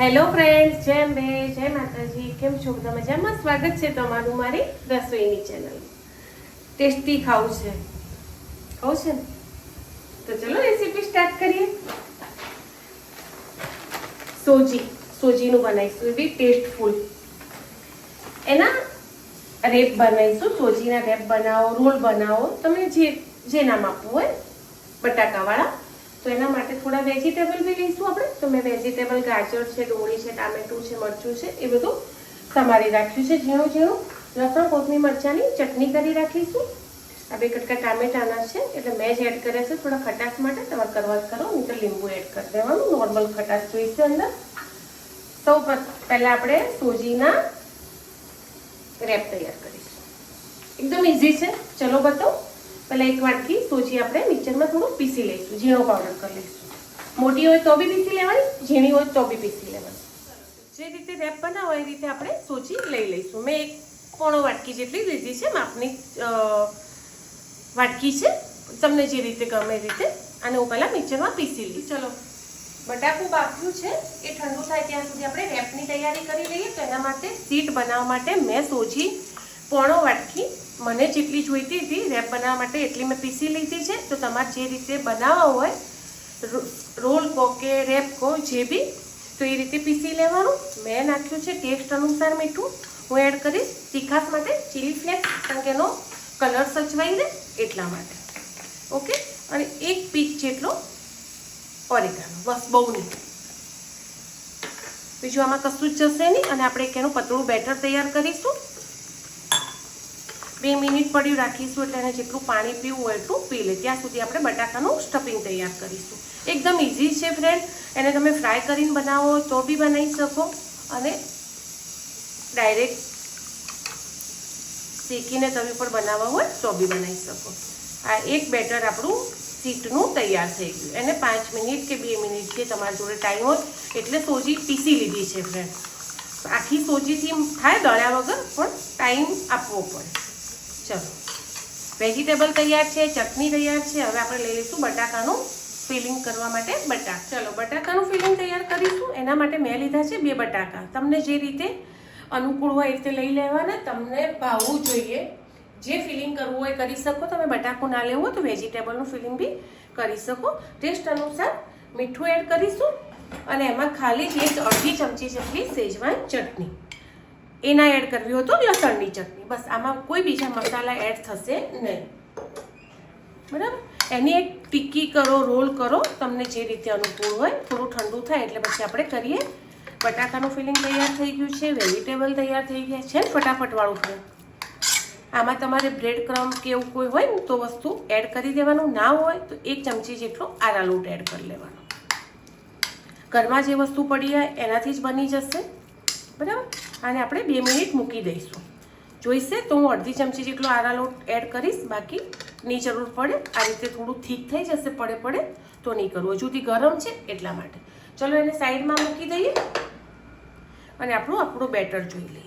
Hello friends જય અંબે, જય માતાજી. કેમ છો? બધા મજામાં? સ્વાગત છે તમારું મારી રસોઈની ચેનલ ટેસ્ટી ખાવું છે. ખાવું છે ને? તો ચલો રેસીપી સ્ટાર્ટ કરીએ. સોજી. સોજીનું બનાવીશું. એ બી ટેસ્ટફુલ એના રેપ બનાવીશું. સોજીના રેપ બનાવો, રોલ બનાવો. તમે જે જે નામ આપવું હોય, બટાકાવાળા તો એના માટે થોડા વેજીટેબલ બી લઈશું આપણે. તો મેં વેજીટેબલ ગાજર છે, ડુંગળી છે, ટામેટું છે, મરચું છે, એ બધું સમારી રાખ્યું છે. ઝીણું ઝીણું લસણ કોથમી મરચાંની ચટણી કરી રાખીશું. આ બે કટકા ટામેટાના છે, એટલે મેં જ એડ કર્યા છે. થોડા ખટાશ માટે તમારે કરવા કરો નહીં તો લીંબુ એડ કરી દેવાનું. નોર્મલ ખટાશ જોઈશે અંદર. સૌ પહેલાં આપણે સોજીના રેપ તૈયાર કરીશું. એકદમ ઇઝી છે. ચલો બતાવો. પહેલાં એક વાટકી સોજી આપણે મિક્સરમાં થોડું પીસી લઈશું, ઝીણો પાવડર કરી લઈશું. મોટી હોય તો બી પીસી લેવાની, ઝીણી હોય તો બી પીસી લેવાની. જે રીતે રેપ બનાવો એ રીતે આપણે સોજી લઈ લઈશું. મેં એક પોણો વાટકી જેટલી લીધી છે, માપની વાટકી છે. તમને જે રીતે ગમે એ રીતે. અને હું પહેલાં મિક્સરમાં પીસી લઈશ. ચલો. બટાકું બાફ્યું છે, એ ઠંડુ થાય ત્યાં સુધી આપણે રેપની તૈયારી કરી લઈએ. તો એના માટે સીટ બનાવવા માટે મેં સોજી પોણો વાટકી મને જેટલી જોઈતી હતી, રેપ બનાવવા માટે એટલી મેં પીસી લીધી છે. તો તમારે જે રીતે બનાવવા હોય રોલ કહો કે રેપ કહો, જે બી, તો એ રીતે પીસી લેવાનું. મેં નાખ્યું છે ટેસ્ટ અનુસાર મીઠું. હું એડ કરીશ. તીખાસ માટે ચીલી ફ્લેક્સ કારણ કે એનો કલર સચવાઈ રહે એટલા માટે. ઓકે? અને એક પીસ જેટલો ઓરેગાનો બસ, બહુ નહીં. બીજું આમાં કશું જ જશે નહીં. અને આપણે એક એનું પતળું બેટર તૈયાર કરીશું. બે મિનિટ પડ્યું રાખીશું એટલે એને જેટલું પાણી પીવું હોય એટલું પી લે. ત્યાં સુધી આપણે બટાકાનું સ્ટફિંગ તૈયાર કરીશું. એકદમ ઇઝી છે ફ્રેન્ડ એને તમે ફ્રાય કરીને બનાવો તો બી બનાવી શકો અને ડાયરેક્ટ શેકીને તમે પણ બનાવવા હોય તો બી બનાવી શકો. આ એક બેટર આપણું સીટનું તૈયાર થઈ ગયું. એને પાંચ મિનિટ કે બે મિનિટ જે તમારી જોડે ટાઈમ હોય એટલે સોજી પીસી લીધી છે ફ્રેન્ડ આખી સોજીથી થાય દળ્યા વગર પણ ટાઈમ આપવો પડે. ચલો. વેજીટેબલ તૈયાર છે, ચટણી તૈયાર છે. હવે આપણે લઈ લઈશું બટાકાનું ફિલિંગ કરવા માટે બટાકા. ચલો, બટાકાનું ફિલિંગ તૈયાર કરીશું. એના માટે મેં લીધા છે બે બટાકા. તમને જે રીતે અનુકૂળ હોય એ રીતે લઈ લેવાના. તમને ભાવવું જોઈએ જે ફિલિંગ કરવું હોય કરી શકો. તમે બટાકું ના લેવું તો વેજીટેબલનું ફિલિંગ બી કરી શકો. ટેસ્ટ અનુસાર મીઠું એડ કરીશું. અને એમાં ખાલી જ એક અડધી ચમચી જેટલી સેજવાન ચટણી. એના એડ કરવી હોય તો લસણની ચટણી. બસ, આમાં કોઈ બીજા મસાલા એડ થશે નહીં. બરાબર? એની એક ટિક્કી કરો, રોલ કરો, તમને જે રીતે અનુકૂળ હોય, થોડું ઠંડુ થાય એટલે પછી આપણે કરીએ. બટાકાનું ફિલિંગ તૈયાર થઈ ગયું છે વેજીટેબલ તૈયાર થઈ ગયા છે ને ફટાફટવાળું ફિલિંગ આમાં તમારે બ્રેડ ક્રમ કે એવું કોઈ હોય ને તો વસ્તુ એડ કરી દેવાનું. ના હોય તો એક ચમચી જેટલો આરા એડ કરી લેવાનો. ઘરમાં જે વસ્તુ પડી હોય એનાથી જ બની જશે. બરાબર? અને આપણે બે મિનિટ મૂકી દઈશું. જોઈશે તો હું અડધી ચમચી જેટલો આરા લોટ એડ કરીશ. બાકી ની જરૂર પડે. આ રીતે થોડું થીક થઈ જશે, પડે પડે. તો નહીં કરવું. હજુથી ગરમ છે એટલા માટે. ચલો એને સાઈડમાં મૂકી દઈએ. અને આપણું આપણું બેટર જોઈ લઈએ.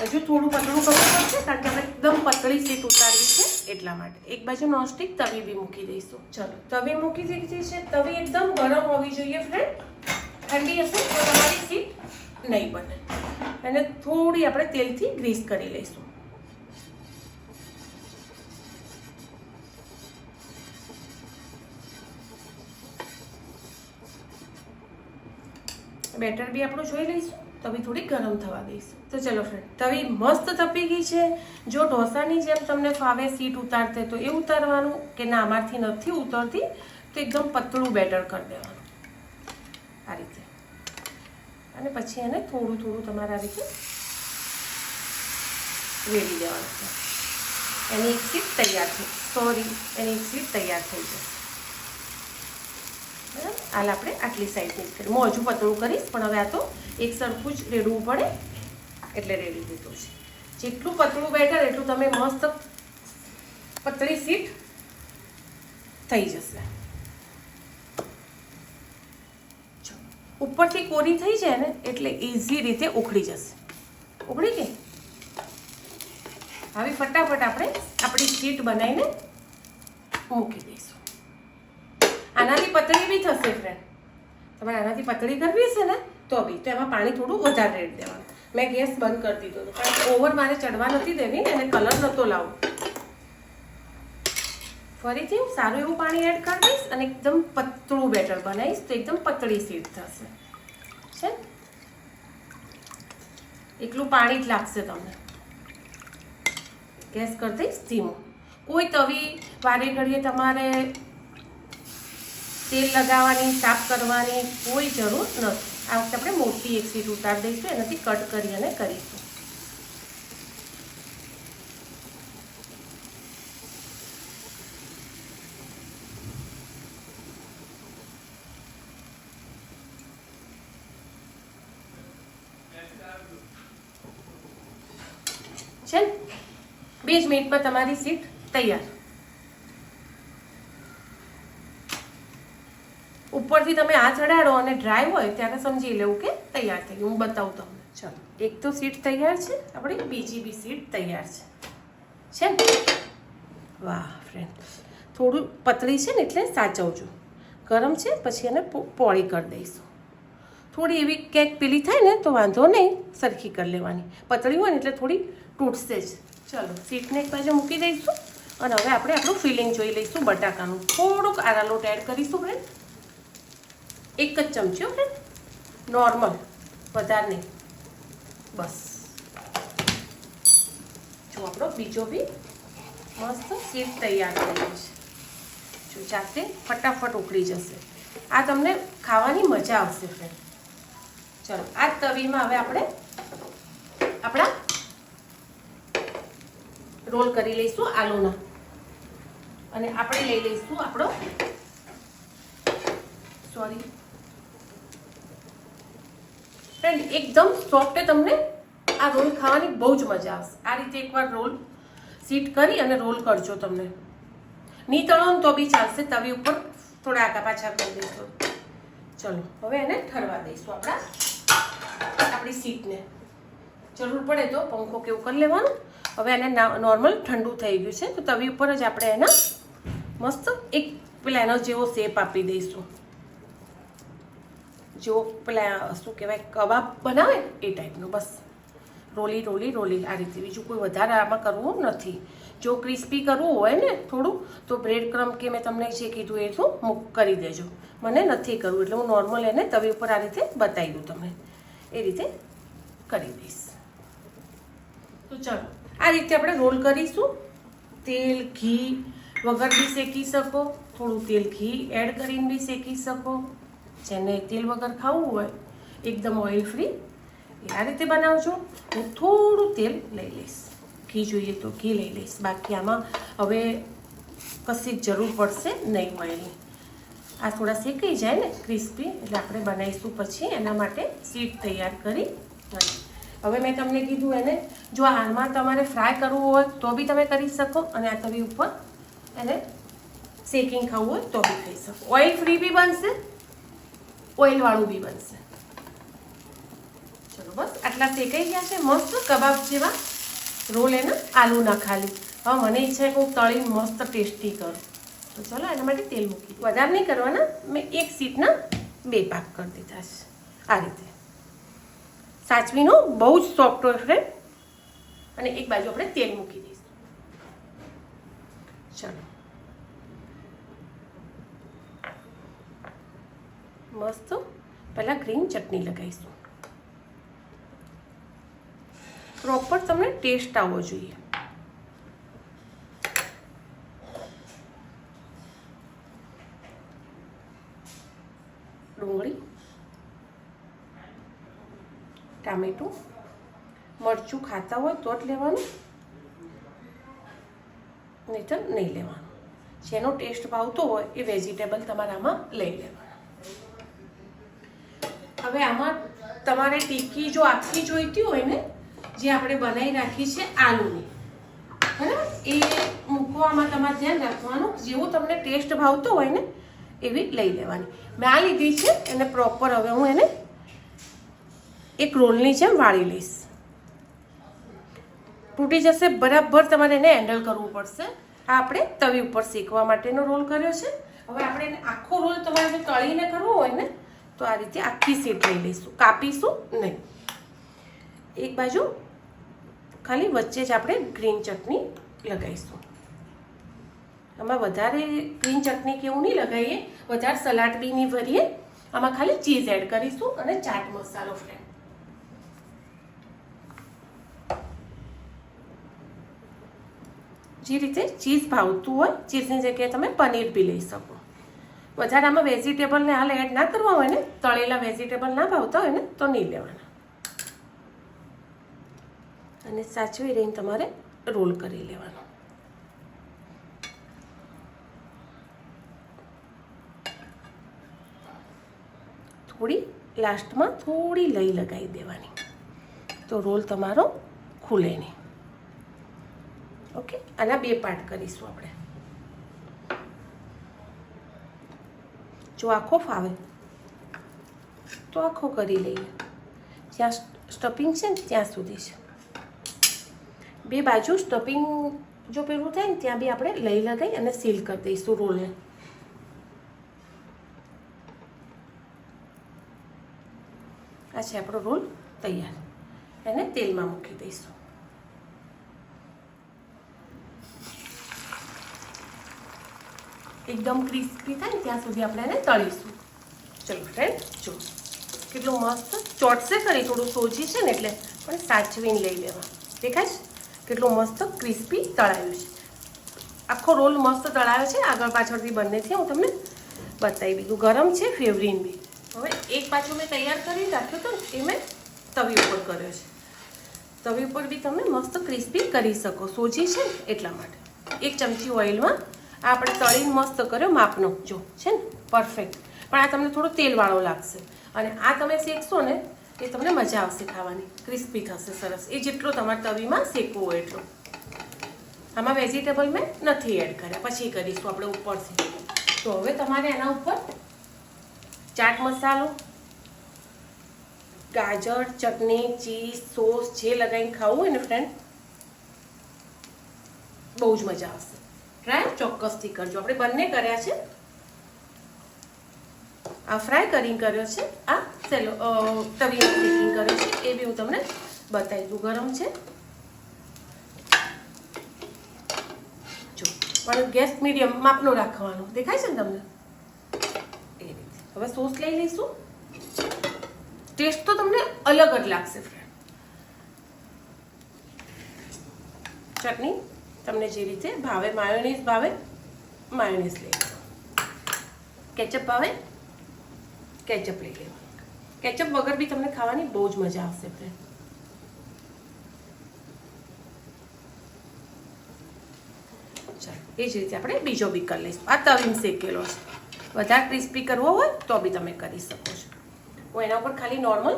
હજુ થોડું પતળું કરવું પડશે, કારણ કે આપણે એકદમ પતળી સીટ ઉતારવી છે એટલા માટે. એક બાજુ નોનસ્ટિક, તવી બી મૂકી દઈશું. ચલો, તવી મૂકી દીધી છે. તવી એકદમ ગરમ હોવી જોઈએ ફ્રેન્ડ ઠંડી હશે તો તમારી સીટ નહીં બને. એને થોડી આપણે તેલથી ગ્રીસ કરી લઈશું. બેટર બી આપણું જોઈ લઈશું. તવી થોડી ગરમ થવા દઈશું. તો ચલો ફ્રેન્ડ તવી મસ્ત તપી ગઈ છે. જો ઢોસાની જેમ તમને ફાવે સીટ ઉતારતે તો એ ઉતારવાનું કે ના અમારથી નથી ઉતરતી, તો એકદમ પતળું બેટર કરી દેવાનું. આ રીતે. અને પછી એને થોડું થોડું તમારે આ રીતે વેળી દેવાનું છે. એની એક સીટ તૈયાર થઈ, સોરી, એની એક સીટ તૈયાર થઈ જશે બરાબર? હાલ આપણે આટલી સાઈડની જ કરી. હું હજુ પતળું કરીશ, પણ હવે આ તો એક સરખું જ રેડવું પડે, એટલે રેડી દીધું છે. જેટલું પતળું બેટર એટલું તમે મસ્ત પતળી સીટ થઈ જશે. ઉપરથી કોરી થઈ જાય ને, એટલે ઇઝી રીતે ઉખડી જશે. ઉખડી ગઈ? હવે ફટાફટ આપણે આપણી શીટ બનાવીને મૂકી દઈશું. આનાથી પતળી બી થશે ફ્રેન્ડ તમારે આનાથી પતળી કરવી છે ને, તો બી. તો એમાં પાણી થોડું વધારે રેડ દેવાનું. મેં ગેસ બંધ કરી દીધો કારણ ઓવર મારે ચડવા નથી દેવી ને, એને કલર નહોતો લાવવો. ફરીથી સારું એવું પાણી એડ કરી દઈશ અને એકદમ પતળું બેટર બનાવીશ તો એકદમ પતળી સીટ થશે. છે? એટલું પાણી જ લાગશે તમને. ગેસ કરી દઈશ ધીમો. કોઈ તવી વારે ઘડીએ તમારે તેલ લગાવવાની, સાફ કરવાની કોઈ જરૂર નથી. આ વખતે આપણે મોટી એક સીટ ઉતારી દઈશું, એનાથી કટ કરી અને કરીશું છે ને બે જ મિનિટમાં તમારી સીટ તૈયાર. ઉપરથી તમે આ ચડાડો અને ડ્રાય હોય ત્યારે સમજી લેવું કે તૈયાર થઈ ગયું હું બતાવું તમને. ચાલો, એક તો સીટ તૈયાર છે, આપણી બીજી બી સીટ તૈયાર છે. છે ને? વાહ ફ્રેન્ડ થોડું પતળી છે ને એટલે સાચવજો. ગરમ છે, પછી એને પોળી કરી દઈશું. થોડી એવી કેક પેલી થાય ને તો વાંધો નહીં, સરખી કરી લેવાની. પતળી હોય ને એટલે થોડી તૂટશે જ. ચલો સીટને એક બાજુ મૂકી દઈશું અને હવે આપણે આપણું ફિલિંગ જોઈ લઈશું બટાકાનું. થોડુંક આરા લોટ એડ કરીશું ફ્રેન્ડ એક જ ચમચી ફ્રેન્ડ નોર્મલ વધારે નહીં. બસ. જો આપણો બીજો બી મસ્ત સીટ તૈયાર થઈ છે. જો જાતે ફટાફટ ઉકળી જશે. આ તમને ખાવાની મજા આવશે ફ્રેન્ડ ચલો, આ તવીમાં હવે આપણે આપણા રોલ કરી લઈશું આલુના. અને આપણે લઈ લઈશું આપણો સોરી ફ્રેન્ડ એકદમ સોફ્ટ તમને આ રોલ ખાવાની બહુ જ મજા આવશે. આ રીતે એકવાર રોલ સીટ કરી અને રોલ કરજો તમને. નહીં તળો તો બી ચાલશે. તવી ઉપર થોડા આગા પાછા કરી દઈશું. ચલો, હવે એને ઠરવા દઈશું આપણા, આપણી સીટને જરૂર પડે તો પંખો કેવું કરી લેવાનું. હવે એને નોર્મલ ઠંડુ થઈ ગયું છે, તો તવી ઉપર જ આપણે એના મસ્ત એક પેલા એનો જેવો શેપ આપી દઈશું. જો પેલા શું કહેવાય, કબાબ બનાવે એ ટાઈપનું બસ. રોલી રોલી રોલી. આ રીતે બીજું કોઈ વધારે આમાં કરવું નથી. જો ક્રિસ્પી કરવું હોય ને થોડું, તો બ્રેડ ક્રમ કે મેં તમને જે કીધું એ તો મૂક કરી દેજો. મને નથી કરવું એટલે હું નોર્મલ એને તવી ઉપર આ રીતે બતાવી દઉં તમને. એ રીતે કરી દઈશ. તો ચાલો, આ રીતે આપણે રોલ કરીશું. તેલ, ઘી વગર બી શેકી શકો, થોડું તેલ ઘી એડ કરીને બી શેકી શકો. જેને તેલ વગર ખાવું હોય, એકદમ ઓઇલ ફ્રી આ રીતે બનાવજો. હું થોડું તેલ લઈ લઈશ. ઘી જોઈએ તો ઘી લઈ લઈશ. બાકી આમાં હવે કશી જરૂર પડશે નહીં મળેલી આ થોડા શેકાઈ જાય ને ક્રિસ્પી એટલે આપણે બનાવીશું પછી એના માટે સીટ તૈયાર કરી. હવે મેં તમને કીધું એને, જો હાલમાં તમારે ફ્રાય કરવું હોય તો બી તમે કરી શકો અને આ તવી ઉપર એને શેકિંગ ખાવું હોય તો બી ખાઈ શકો. ઓઇલ ફ્રી બી બનશે ઓઇલવાળું બી બનશે. ચલો બસ, આટલા શેકાઈ ગયા છે, મસ્ત કબાબ જેવા રોલ એના આલુ ખાલી. હવે મને ઈચ્છા કે હું તળી મસ્ત ટેસ્ટી કરું. તો ચલો એના માટે તેલ મૂકી વધારે નહીં કરવાના, મેં એક સીટના બે પાક કરી દીધા છે. આ રીતે. સાચવીનો બહુ જ સોફ્ટ હોય ફ્રેન્ડ અને એક બાજુ આપણે તેલ મૂકી દઈશું. ચાલો. મસ્ત. પહેલાં ગ્રીન ચટણી લગાવીશું. પ્રોપર તમને ટેસ્ટ આવવો જોઈએ. ટામેટું મરચું ખાતા હોય તો જ લેવાનું, નહીંતર નહીં લેવાનું. જેનો ટેસ્ટ ભાવતો હોય એ વેજીટેબલ તમારામાં લઈ લેવાના. હવે આમાં તમારે ટીકી જો આખી જોઈતી હોય ને, જે આપણે બનાવી રાખી છે આલુની, બરાબર? એ મૂકવામાં તમારે ધ્યાન રાખવાનું, જેવું તમને ટેસ્ટ ભાવતો હોય ને, એવી લઈ લેવાની. મેં આ લીધી છે, એને પ્રોપર હવે હું એને એક રોલની જેમ વાળી લઈશ. તૂટી જશે બરાબર તમારે એને હેન્ડલ કરવું પડશે. આ આપણે તવી ઉપર શેકવા માટેનો રોલ કર્યો છે. હવે આપણે એને આખો રોલ તમારે જો તળીને કરવો હોય ને, તો આ રીતે આખી સીટ લઈ લઈશું. કાપીશું નહીં. એક બાજુ ખાલી વચ્ચે જ આપણે ગ્રીન ચટણી લગાવીશું. આમાં વધારે ગ્રીન ચટણી કે એવું નહીં લગાવીએ. વધારે સલાડ બી નહીં ભરીએ. આમાં ખાલી ચીઝ એડ કરીશું અને ચાટ મસાલો ફ્રેન્ડ જે રીતે ચીઝ ભાવતું હોય, ચીઝની જગ્યાએ તમે પનીર બી લઈ શકો. વધારે આમાં વેજીટેબલને હાલ એડ ના કરવા હોય ને, તળેલા વેજીટેબલ ના ભાવતા હોય ને, તો નહીં લેવાના. અને સાચવી રહીને તમારે રોલ કરી લેવાનો. થોડી લાસ્ટમાં થોડી લઈ લગાવી દેવાની. તો રોલ તમારો ખુલે નહીં. ઓકે? આના બે પાર્ટ કરીશું આપણે. જો આખો ફાવે, તો આખો કરી લઈએ. જ્યાં સ્ટફિંગ છે ને, ત્યાં સુધી છે. બે બાજુ સ્ટફિંગ જો પેલું થાય ને, ત્યાં બી આપણે લઈ લગાવી અને સીલ કરી દઈશું રોલને આ છે આપણો રોલ તૈયાર. એને તેલમાં મૂકી દઈશું. એકદમ ક્રિસ્પી થાય ત્યાં સુધી આપણે એને તળીશું. ચલો ફ્રેન્ડ જો, કેટલું મસ્ત ચોટશે ખરી થોડું સોજી છે ને એટલે પણ સાચવીને લઈ લેવા. દેખાય છે? કેટલું મસ્ત ક્રિસ્પી તળાયું છે. આખો રોલ મસ્ત તળાયો છે. આગળ પાછળથી બંનેથી હું તમને બતાવી દીધું ગરમ છે ફેવરીન બી. હવે એક પાછું મેં તૈયાર કરી રાખ્યું હતું એ મેં તવી ઉપર કર્યો છે. તવી ઉપર બી તમે મસ્ત ક્રિસ્પી કરી શકો. સોજી છે એટલા માટે. એક ચમચી ઓઇલમાં આ આપણે તળીને મસ્ત કર્યો માપનો. જો, છે ને? પરફેક્ટ પણ આ તમને થોડો તેલવાળો લાગશે. અને આ તમે શેકશો ને, એ તમને મજા આવશે ખાવાની. ક્રિસ્પી થશે સરસ. એ જેટલો તમારે તવીમાં શેકવો હોય એટલો. આમાં વેજીટેબલ મેં નથી એડ કર્યા. પછી કરીશું આપણે ઉપરથી. તો હવે તમારે એના ઉપર ચાટ મસાલો, ગાજર, ચટણી, ચીઝ, સોસ જે લગાવીને ખાવું હોય ને ફ્રેન્ડ બહુ જ મજા આવશે. ટ્રાય ચોક્કસથી કરજો. આપણે બંને કર્યા છે. આ ફ્રાય કરીને કર્યો છે. આ સેલો તવીમાં બેકિંગ કર્યો છે. એ બી હું તમને બતાવી દઉં. ગરમ છે. જો પણ ગેસ મીડિયમ માપનો રાખવાનો. દેખાય છે ને તમને? એ રીતે. હવે સોસ લઈ લઈશું. ટેસ્ટ તો તમને અલગ જ લાગશે ફ્રેન્ડ ચટણી? તમને જે રીતે ભાવે માયોનીઝ ભાવે, માયોનીઝ લઈ લેવાનું. કેચઅપ ભાવે, કેચઅપ લઈ લેવાનું. કેચઅપ વગર બી તમને ખાવાની બહુ જ મજા આવશે ફ્રેન્ડ એ જ રીતે આપણે બીજો બી કરી લઈશું. આ તવીમ શેકેલો છે. વધારે ક્રિસ્પી કરવો હોય તો બી તમે કરી શકો છો. હું એના ઉપર ખાલી નોર્મલ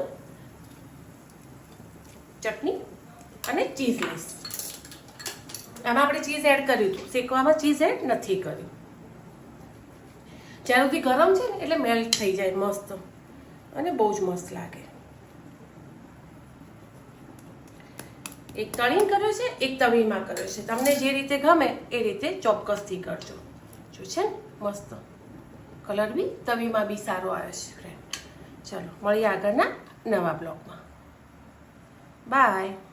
ચટણી અને ચીઝ લઈશ. આમાં આપણે ચીઝ એડ કર્યું હતું. શેકવામાં ચીઝ એડ નથી કર્યું. જ્યાં સુધી ગરમ છે ને, એટલે મેલ્ટ થઈ જાય મસ્ત. અને બહુ જ મસ્ત લાગે. એક તળીને કર્યો છે, એક તવીમાં કર્યો છે. તમને જે રીતે ગમે એ રીતે ચોક્કસથી કરજો. જો છે ને, મસ્ત. કલર બી તવીમાં બી સારો આવે છે ફ્રેન્ડ ચલો, મળીએ આગળના નવા બ્લોગમાં. બાય.